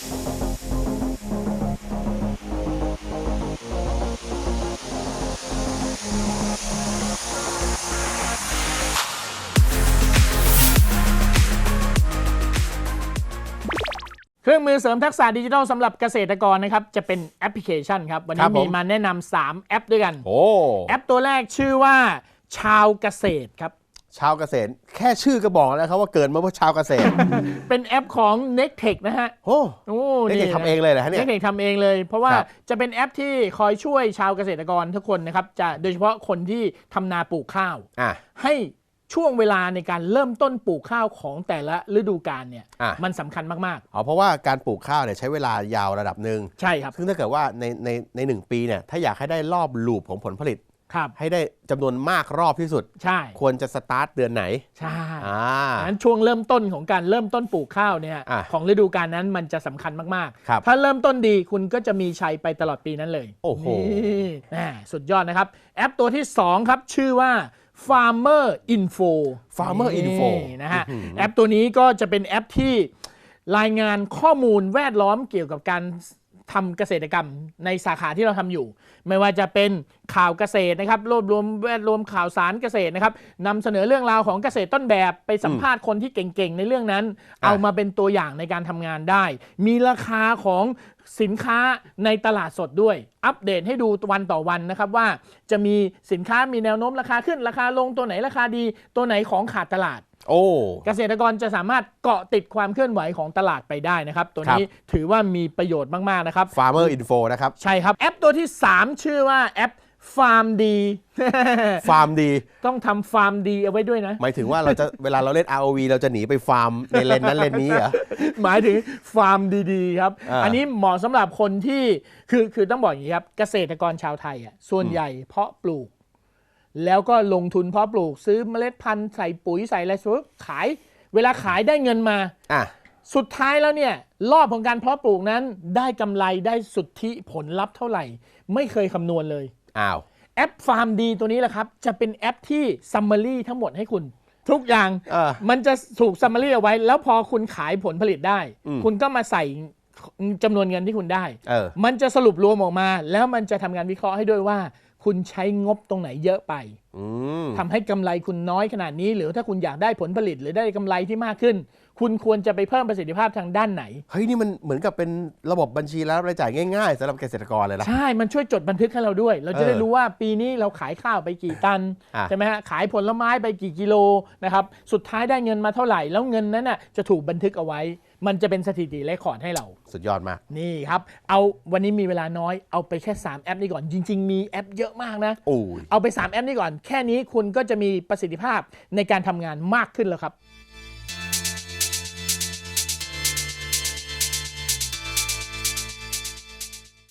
เครื่องมือเสริมทักษะดิจิทัลสำหรับเกษตรกรนะครับ จะเป็นแอปพลิเคชันครับ วันครันี้บผม มีมาแนะนำ3แอปด้วยกัน โอ้ แอปตัวแรกชื่อว่าชาวเกษตรครับ ชาวเกษตร แค่ชื่อก็บอกแล้วครับว่าเกิดมาเพื่อชาวเกษตรเป็นแอปของ n e c t e c h นะฮะโอ้โอ้เด็กๆทำเองเลยเหรอฮะเนี่ยเด็กๆทำเองเลย เพราะว่าครับจะเป็นแอปที่คอยช่วยชาวเกษตรกรทุกคนนะครับจะโดยเฉพาะคนที่ทำนาปลูกข้าว อะ ให้ช่วงเวลาในการเริ่มต้นปลูกข้าวของแต่ละฤดูกาลเนี่ยอะ มันสำคัญมากอ๋อเพราะว่าการปลูกข้าวเนี่ยใช้เวลายาวระดับหนึ่งๆ ใช่ครับ ซึ่งถ้าเกิดว่าในในในหนึ่งปีเนี่ยถ้าอยากให้ได้รอบลูปของผลผลิต ครับให้ได้จำนวนมากรอบที่สุด ใช่ ควรจะสตาร์ทเดือนไหน ใช่อ่าดังนั้นช่วงเริ่มต้นของการเริ่มต้นปลูกข้าวเนี่ยอะของฤดูกาลนั้นมันจะสำคัญมากครับๆถ้าเริ่มต้นดีคุณก็จะมีชัยไปตลอดปีนั้นเลย โอ้โหนี่แหม่สุดยอดนะครับ แอปตัวที่ 2 ครับ ชื่อว่า Farmer Info Farmer Info นี่นะฮะอื้อหือแอปตัวนี้ก็จะเป็นแอปที่รายงานข้อมูลแวดล้อมเกี่ยวกับการทำเกษตรกรรมในสาขาที่เราทำอยู่ ไม่ว่าจะเป็น ข่าวเกษตรนะครับรวบรวมแวดรวมข่าวสารเกษตรนะครับนำเสนอเรื่องราวของเกษตรต้นแบบไปสัมภาษณ์คนที่เก่งๆ ในเรื่องนั้นอะเอามาเป็นตัวอย่างในการทำงานได้ มีราคาของสินค้าในตลาดสดด้วย อัปเดตให้ดูวันต่อวันนะครับว่าจะมีสินค้ามีแนวโน้มราคาขึ้นราคาลงตัวไหนราคาดี ตัวไหนของขาดตลาดโอ้เกษตรกรจะสามารถเกาะติดความเคลื่อนไหวของตลาดไปได้นะครับ ตัวนี้ถือว่ามีประโยชน์มาก ๆ นะครับ Farmer Info นะครับ ใช่ครับ แอปตัวที่ 3 ชื่อว่าแอปฟาร์มดี ฟาร์มดี ต้องทำฟาร์มดีเอาไว้ด้วยนะ หมายถึงว่าเราจะเวลาเราเล่น ROV เราจะหนีไปฟาร์มในเลนนั้นเลนนี้เหรอ หมายถึงฟาร์มดีๆครับ อ่า อันนี้เหมาะสำหรับคนที่คือคือต้องบอกอย่างนี้ครับ เกษตรกรชาวไทยอะส่วนใหญ่เพาะปลูก แล้วก็ลงทุนเพาะปลูก ซื้อเมล็ดพันธุ์ใส่ปุ๋ยใส่อะไรสุดขาย เวลาขายได้เงินมา อะ สุดท้ายแล้วเนี่ยรอบของการเพาะปลูกนั้นได้กำไรได้สุทธิผลลัพธ์เท่าไหร่ ไม่เคยคำนวณเลย อ้าว แอปฟาร์มดีตัวนี้แหละครับ จะเป็นแอปที่ซัมมารีทั้งหมดให้คุณ ทุกอย่างเออมันจะถูกซัมมารีเอาไว้ แล้วพอคุณขายผลผลิตได้ อืม คุณก็มาใส่ จำนวนเงินที่คุณได้ เออ มันจะสรุปรวมออกมา แล้วมันจะทำงานวิเคราะห์ให้ด้วยว่า คุณใช้งบตรงไหนเยอะไปอืมทำให้กำไรคุณน้อยขนาดนี้ หรือถ้าคุณอยากได้ผลผลิตหรือได้กำไรที่มากขึ้น คุณควรจะไปเพิ่มประสิทธิภาพทางด้านไหน เฮ้ยนี่มันเหมือนกับเป็นระบบบัญชีและรายจ่ายง่ายๆสำหรับเกษตรกรเลยนะ ใช่ มันช่วยจดบันทึกให้เราด้วย เราจะได้เออรู้ว่าปีนี้เราขายข้าวไปกี่ตันอะ ใช่ไหมฮะ ขายผลไม้ไปกี่กิโลนะครับ สุดท้ายได้เงินมาเท่าไหร่ แล้วเงินนั้นน่ะจะถูกบันทึกเอาไว้ มันจะเป็นสถิติเลคคอร์ดให้เรา สุดยอดมาก นี่ครับ เอาวันนี้มีเวลาน้อยเอาไปแค่ 3 แอปนี้ก่อน จริง ๆ มีแอปเยอะมากนะ โอ้ยเอาไป 3 แอปนี้ก่อน แค่นี้คุณก็จะมีประสิทธิภาพในการทำงานมากขึ้นแล้วครับ